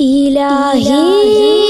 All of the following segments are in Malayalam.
इलाही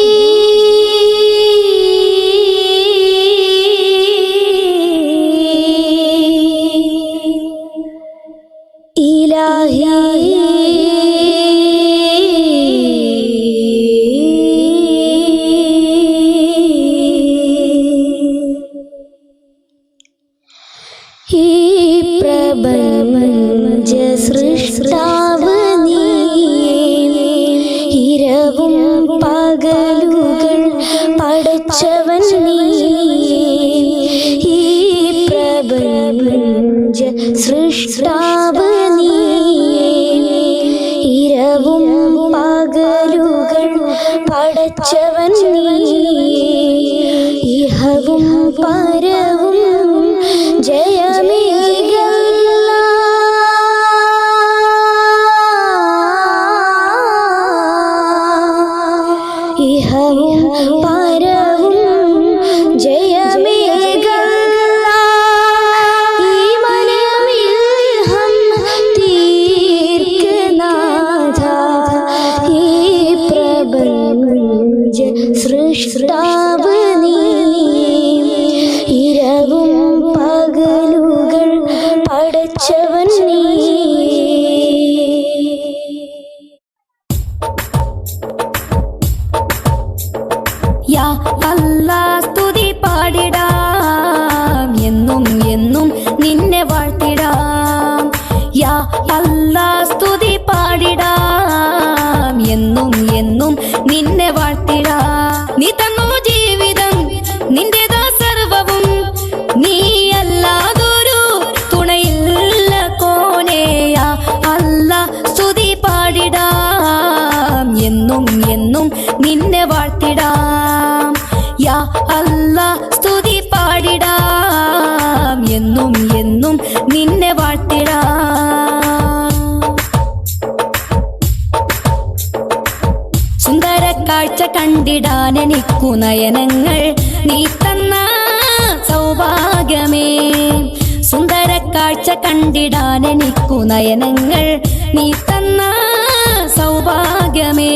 படைச்சவன் நீ കണ്ടിടാനെനിക്കു നയനങ്ങൾ നീ തന്ന സൗഭാഗ്യമേ. സുന്ദര കാഴ്ച കണ്ടിടാനെനിക്കു നയനങ്ങൾ നീ തന്ന സൗഭാഗ്യമേ.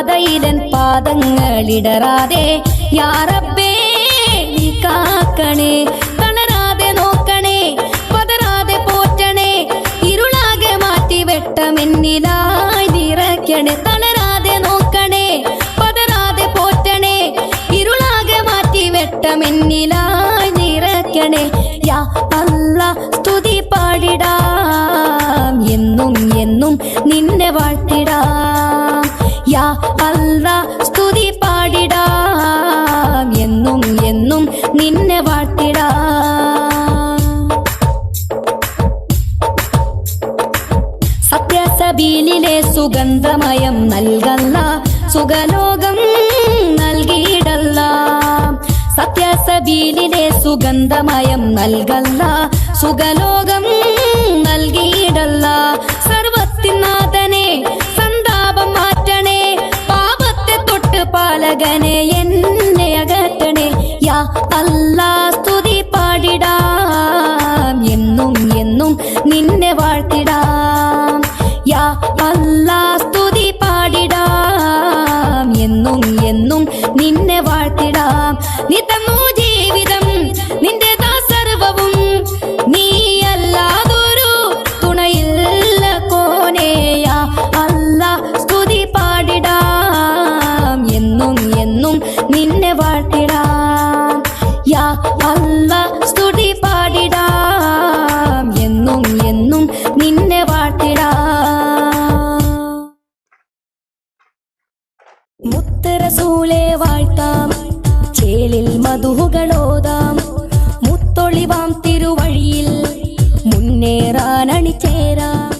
പാതയിലൻ പാദങ്ങളിടറാതെ യാറപ്പേ നീ കാക്കണേ തളരാതെ നോക്കണേ പതരാതെ പോറ്റണേ ഇരുളാകെ മാറ്റി വെട്ടമെന്നിലായി നിറയ്ക്കണേ തളര സുഗന്ധമയം നൽകല്ല സുഖലോകം നൽകിയിടല്ല. സത്യസബീലിലെ സുഗന്ധമയം നൽകല്ല സുഖലോകം നൽകിയിടല്ല. സർവത്തിനാഥനെ സന്താപം മാറ്റണേ പാപത്തെ തൊട്ട് പാലകനെ las അണിചേരാം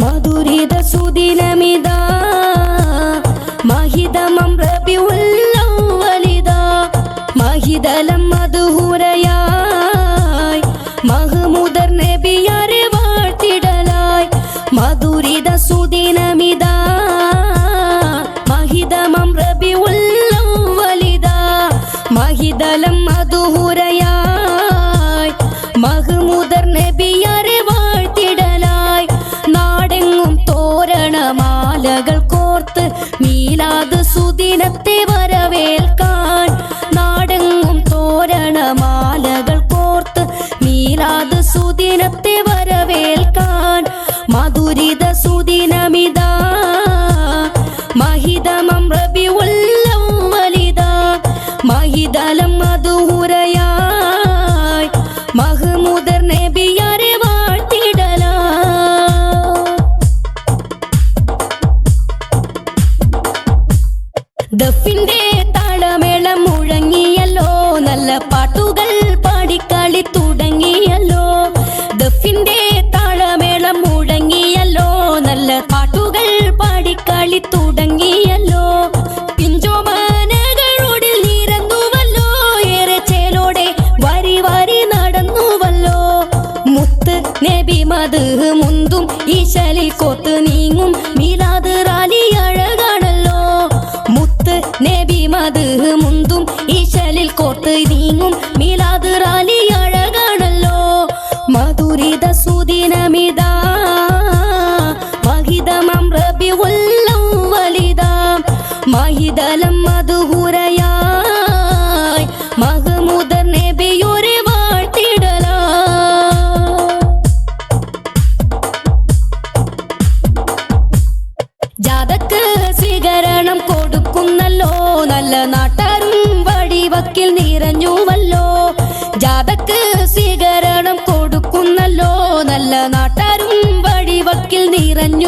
മധുരിത സുദിനമിതാ മഹിതമം റബിഉല്ലവലിതാ മഹിതലം മധുഹുരയായി മഹ്മുദർ നബിയാരെ വാഴ്ത്തിടലായി മധുരിത സുദിനമിതാ മഹിതമം റബിഉല്ലവലിതാ മഹിതലം മധുഹുരയായി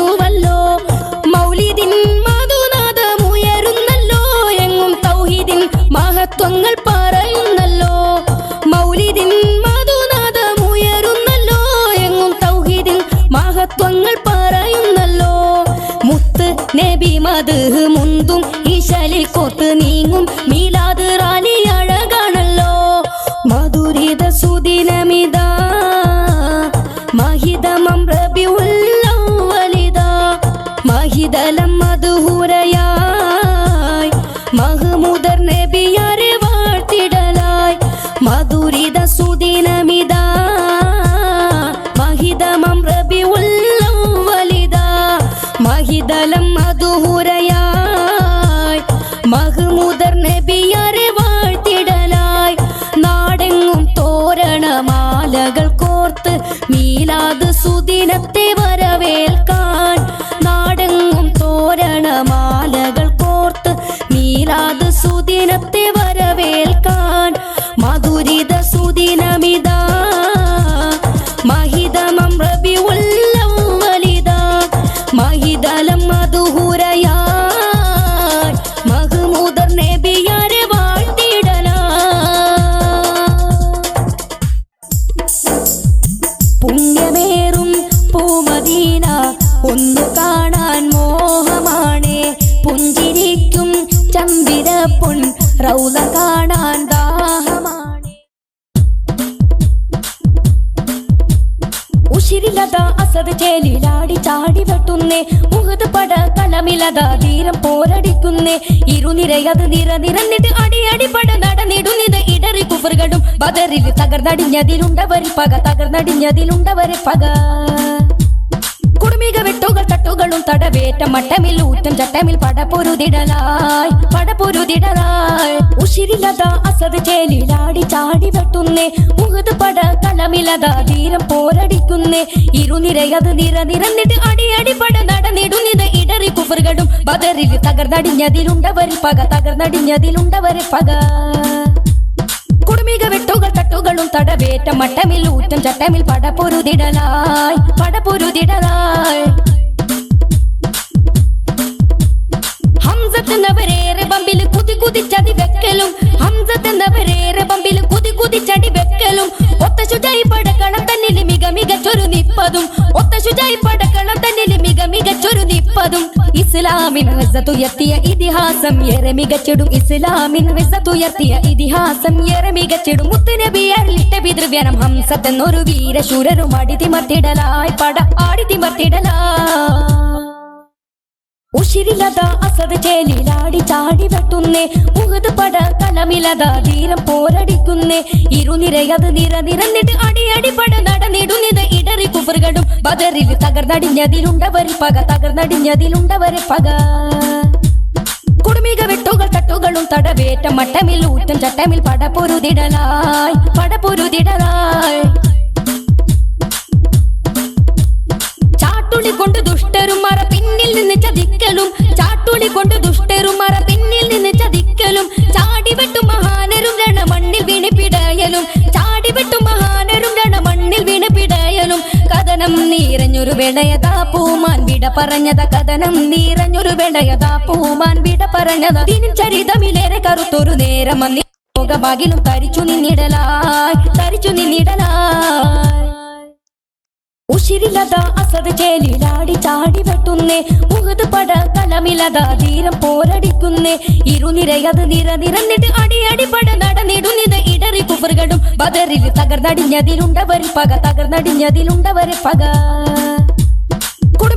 നിറഞ്ഞുവല്ലോ മൗലിദിൻ മധുനാഥമുയരുന്നല്ലോ എങ്ങും തൗഹീദിൻ മഹത്വങ്ങൾ പറയുന്നല്ലോ. മൗലിദിൻ മധുനാഥമുയരുന്നല്ലോ എങ്ങും തൗഹീദിൻ മഹത്വങ്ങൾ പറയുന്നല്ലോ. മുത്ത് നബി മത് മുന്തും ഈശലിൽ കോത്ത് നീങ്ങും. മീലാത് റാലി അഴകാണല്ലോ. മധുരിത സുദിനമിതാ. മഹിതമം റബിഉല്ലവലിതാ മഹിതലം മധുഹുരയായി. മഹമുദർ നബിയാരെ വാഴ്ത്തിടലായി. മധുരിത സുദിനമിത. മഹിതമം റബിഉല്ലവലിതാ മഹിതലം മധുഹുരയായി. മഹമുദർ നബിയാരെ വാഴ്ത്തിടലായി. നാടെങ്ങും തോരണമാലകൾ കോർത്ത് മീലാത് സുദിനത്തെ പൊൻ റൗല കാണാൻ ദാഹമാണ്. ഉശിരിലത അസത് ചേലിലാടി ചാടി വെട്ടുന്നേ. മുഹത് പട കളമിലത ധീരം പോരടിക്കുന്നേ. ഇരുനിരയത് നിര നിരന്നിട്ട് അടി അടി പട നടന്നിടുന്നത് ഇടറി കുഫറുകളും. ബദറിൽ തകർന്നടിഞ്ഞതിലുണ്ടവരിൽ പക തകർന്നടിഞ്ഞതിലുണ്ടവരെ പക. വെട്ടുകൾ തട്ടുകളും തടവേറ്റ മട്ടമിൽ ഊറ്റം ചട്ടമിൽ പടപ്പൊരുതിടലായി പടപൊരുതിടലായി. ഉശിരിലത അസത് ചേലിലാടി ചാടി വെട്ടുന്നേ മുഹത് പട കളമിലത ധീരം പോരടിക്കുന്നേ. ഇരുനിരയത് നിര നിരന്നിട്ട് അടി പട നടന്നിടുന്നത് ഇടറി കുഫറുകളും ബദറിൽ തകർന്നടിഞ്ഞതിലുണ്ടവരിൽ പക തകർന്നടിഞ്ഞതിലുണ്ടവരെ പക. കുടുമിക വെട്ടുകൾ തട്ടുകളും തടവേറ്റ മട്ടമിൽ ഊറ്റം ചട്ടമിൽ പടപ്പൊരുതിടലായി പടപൊരുതിടലായി. കുതിച്ചതി വെക്കലും. ഹംസത്തെന്നവരേറെ പമ്പിൽ കുതി കുതിച്ചടി വെക്കലും. ഒത്ത ശുചായി പടക്കണം തന്നിൽ മിക മികച്ചൊരു നിപ്പതും. ഒത്ത ശുചായി പടക്കണം തന്നിൽ മിക മികച്ചൊരു നിപ്പതും. ഇസ്ലാമിൻ തുയർത്തിയ ഇതിഹാസം ഏറെ മികച്ചിടും. ഇസ്ലാമിൻ തുയർത്തിയ ഇതിഹാസം ഏറെ മികച്ചിടും. മുത്തുനബിയറിലിട്ട പിതൃവ്യനം ഹംസത്തെന്നൊരു വീരശൂരരും അടിതിമർത്തിടലായി. പട ആടിതിമർത്തിടലായി. ഉശിരിലത അസത് ചേലിലാടി ചാടി വെട്ടുന്നേ. മുഹത് പട കലമിലത ധീരം പോരടിക്കുന്നേ. ഇരുനിരയത് നിര നിരന്നിട്ട് അടിയടി പട നടന്നിടുന്നത് ഇടറി കുബറുകളും ബദറിൽ തകർന്നടിഞ്ഞതിലുണ്ടവരിൽ പക തകർന്നടിഞ്ഞതിലുണ്ടവരെ പക. കുടുമിക വെട്ടുകൾ തട്ടുകളും തടവേറ്റ മട്ടമിൽ ഊറ്റം ചട്ടമിൽ പടപൊരുതിടലായി പടപൊരുതിടലായി ചാട്ടുളി കൊണ്ട് ദുഷ്ടരും ചാട്ടുളി കൊണ്ട് ദുഷ്ടരും മറ പിന്നിൽ നിന്ന് ചതിക്കലും. ചാടി വെട്ടും മഹാനരും രണ മണ്ണിൽ വീണ് പിടയലും. ചാടി വെട്ടും മഹാനരും രണ മണ്ണിൽ വീണ് പിടയലും. കഥനം നീരഞ്ഞൊരു വേടയതാ പൂമാൻ വിട പറഞ്ഞത കഥനം നീരഞ്ഞൊരു വേടയതാ പൂമാൻ വിട പറഞ്ഞത. ദിനം ചരിതമിലേറെ കറുത്തൊരു നേരം ലോകഭാഗിലും തരിച്ചു നിന്നിടലായി തരിച്ചു നിന്നിടലായി. ഉശിരിലത അസത് ചേലിലാടി ചാടി വെട്ടുന്നേ. മുഹത് പട കലമിലത ധീരം പോരടിക്കുന്നേ. ഇരുനിരയത് നിര നിരന്നിട്ട് അടിയടി പട നടന്നിടുന്നത് ഇടറി കുഫറുകളും. ബദറിൽ തകർന്നടിഞ്ഞതിലുണ്ടവരിൽ പക തകർന്നടിഞ്ഞതിലുണ്ടവരെ പക.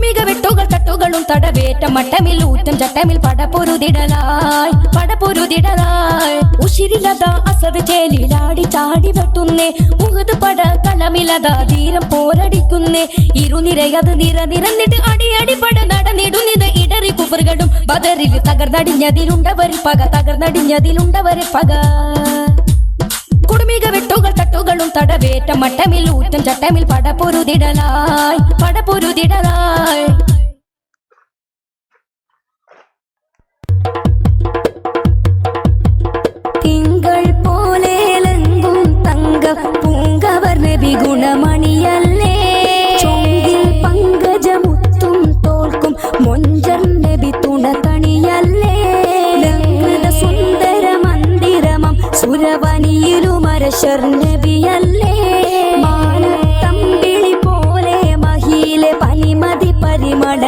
കുടുമിക വെട്ടുകൾ തട്ടുകളും തടവേറ്റ മട്ടമിൽ ഊറ്റം ചട്ടമിൽ പടപൊരുതിടലായി പടപൊരുതിടലായി. ഉശിരിലത അസത് ചേലിലാടി ചാടി വെട്ടുന്നേ മുഹത് പട കളമിലത തീരം പോരടിക്കുന്നേ. ഇരുനിരയത് നിര നിരന്നിട്ട് അടിയടി പട നടന്നിടുന്നത് ഇടറി കുഫറുകളും. ബദറിൽ തകർന്നടിഞ്ഞതിലുണ്ടവരിൽ പക തകർന്നടിഞ്ഞതിലുണ്ടവരെ പക. കുടുമിക വെട്ടുകൾ തട്ടുകളും തടവേറ്റ മട്ടമിൽ ഊറ്റം ചട്ടമിൽ പടപൊരുതിടലായി പടപൊരുതിടലായി തിങ്കൾ പോലെ ലങ്കും തങ്ക പൂങ്കവർ നബി ഗുണമണിയല്ലേ സുരവനിയിലുമരശർ നബിയല്ലേ മാനത്തമ്പിളി പോലെ മഹിയിലെ പനിമതി പരിമള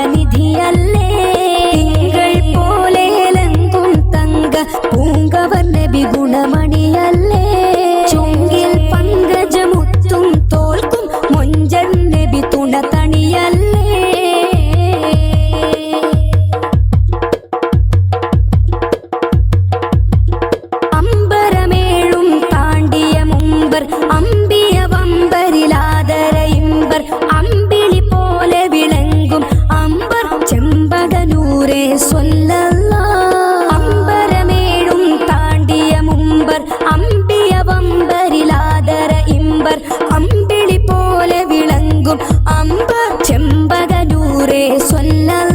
அம்பர் அம்பிய வம்பரிலாதர இம்பர். அம்பிலி போல விளங்கும் அம்பர் செம்பகனூரே சொல்லலாம். அம்பரமேடும் தாண்டிய மும்பர் அம்பிய வம்பரிலாதர இம்பர். அம்பிளி போல விளங்கும் அம்பர் செம்பகனூரே சொல்லலாம்.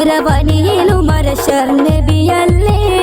മന്ദിരമം സുരവനിയിലുമരശർ നബിയല്ലേ